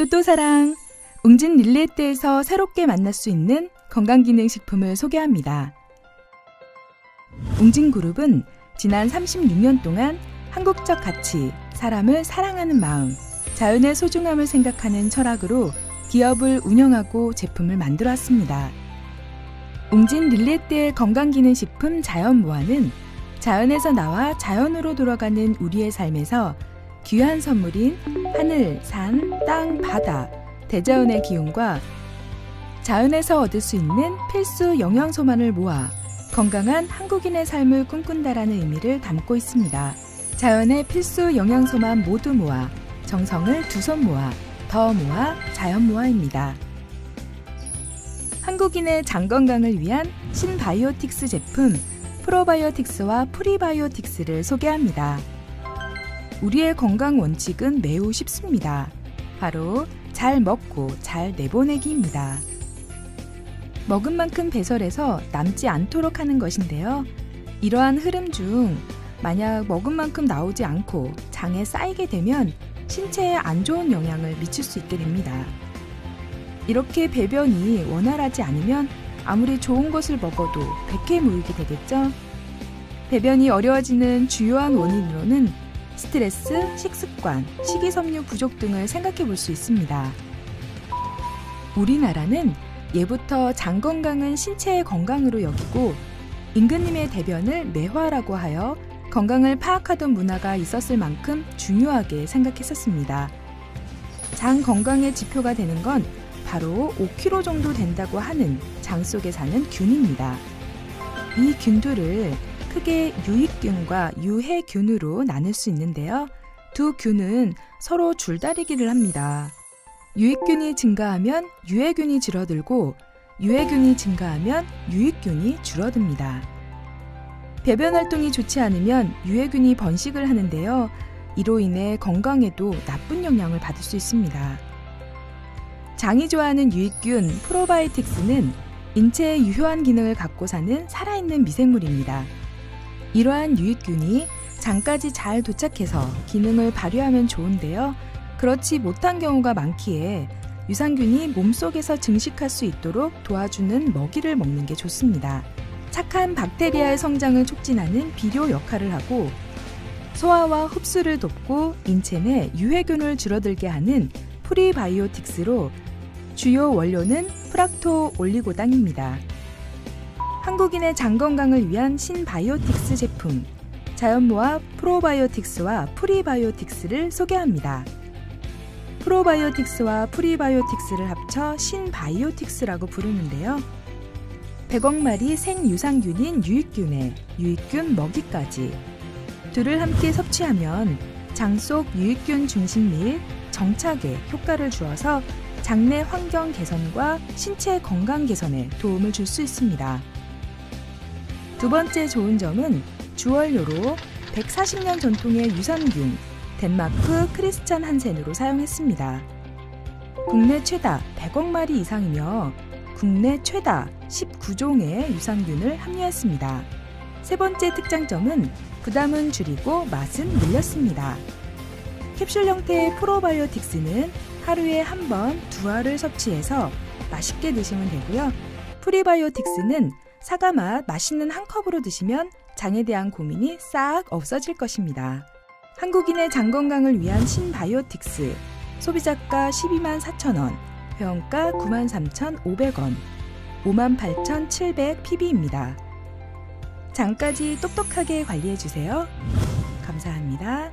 또또사랑 웅진 릴레이트에서 새롭게 만날 수 있는 건강기능식품을 소개합니다. 웅진그룹은 지난 36년 동안 한국적 가치, 사람을 사랑하는 마음, 자연의 소중함을 생각하는 철학으로 기업을 운영하고 제품을 만들어 왔습니다. 웅진 릴레트의 건강기능식품 자연모아는 자연에서 나와 자연으로 돌아가는 우리의 삶에서 귀한 선물인 하늘, 산, 땅, 바다, 대자연의 기운과 자연에서 얻을 수 있는 필수 영양소만을 모아 건강한 한국인의 삶을 꿈꾼다라는 의미를 담고 있습니다. 자연의 필수 영양소만 모두 모아 정성을 두 손 모아 더 모아 자연 모아입니다. 한국인의 장 건강을 위한 신바이오틱스 제품 프로바이오틱스와 프리바이오틱스를 소개합니다. 우리의 건강 원칙은 매우 쉽습니다. 바로 잘 먹고 잘 내보내기입니다. 먹은 만큼 배설해서 남지 않도록 하는 것인데요. 이러한 흐름 중 만약 먹은 만큼 나오지 않고 장에 쌓이게 되면 신체에 안 좋은 영향을 미칠 수 있게 됩니다. 이렇게 배변이 원활하지 않으면 아무리 좋은 것을 먹어도 백해 무익이 되겠죠? 배변이 어려워지는 주요한 원인으로는 스트레스, 식습관, 식이섬유 부족 등을 생각해 볼 수 있습니다. 우리나라는 예부터 장 건강은 신체의 건강으로 여기고 임금님의 대변을 매화라고 하여 건강을 파악하던 문화가 있었을 만큼 중요하게 생각했었습니다. 장 건강의 지표가 되는 건 바로 5kg 정도 된다고 하는 장 속에 사는 균입니다. 이 균들을 크게 유익균과 유해균으로 나눌 수 있는데요. 두 균은 서로 줄다리기를 합니다. 유익균이 증가하면 유해균이 줄어들고 유해균이 증가하면 유익균이 줄어듭니다. 배변 활동이 좋지 않으면 유해균이 번식을 하는데요. 이로 인해 건강에도 나쁜 영향을 받을 수 있습니다. 장이 좋아하는 유익균 프로바이틱스는 인체의 유효한 기능을 갖고 사는 살아있는 미생물입니다. 이러한 유익균이 장까지 잘 도착해서 기능을 발휘하면 좋은데요. 그렇지 못한 경우가 많기에 유산균이 몸속에서 증식할 수 있도록 도와주는 먹이를 먹는 게 좋습니다. 착한 박테리아의 성장을 촉진하는 비료 역할을 하고 소화와 흡수를 돕고 인체 내 유해균을 줄어들게 하는 프리바이오틱스로 주요 원료는 프락토 올리고당입니다. 한국인의 장 건강을 위한 신바이오틱스 제품 자연모아 프로바이오틱스와 프리바이오틱스를 소개합니다. 프로바이오틱스와 프리바이오틱스를 합쳐 신바이오틱스라고 부르는데요. 100억 마리 생유산균인 유익균에 유익균 먹이까지 둘을 함께 섭취하면 장 속 유익균 중심 및 정착에 효과를 주어서 장내 환경 개선과 신체 건강 개선에 도움을 줄 수 있습니다. 두 번째 좋은 점은 주원료로 140년 전통의 유산균 덴마크 크리스찬 한센으로 사용했습니다. 국내 최다 100억 마리 이상이며 국내 최다 19종의 유산균을 함유했습니다. 세 번째 특장점은 부담은 줄이고 맛은 늘렸습니다. 캡슐 형태의 프로바이오틱스는 하루에 한 번 두 알을 섭취해서 맛있게 드시면 되고요. 프리바이오틱스는 사과 맛 맛있는 한 컵으로 드시면 장에 대한 고민이 싹 없어질 것입니다. 한국인의 장 건강을 위한 신바이오틱스 소비자가 12만 4천 원, 회원가 9만 3천5백원 5만 8천7백 PB입니다. 장까지 똑똑하게 관리해 주세요. 감사합니다.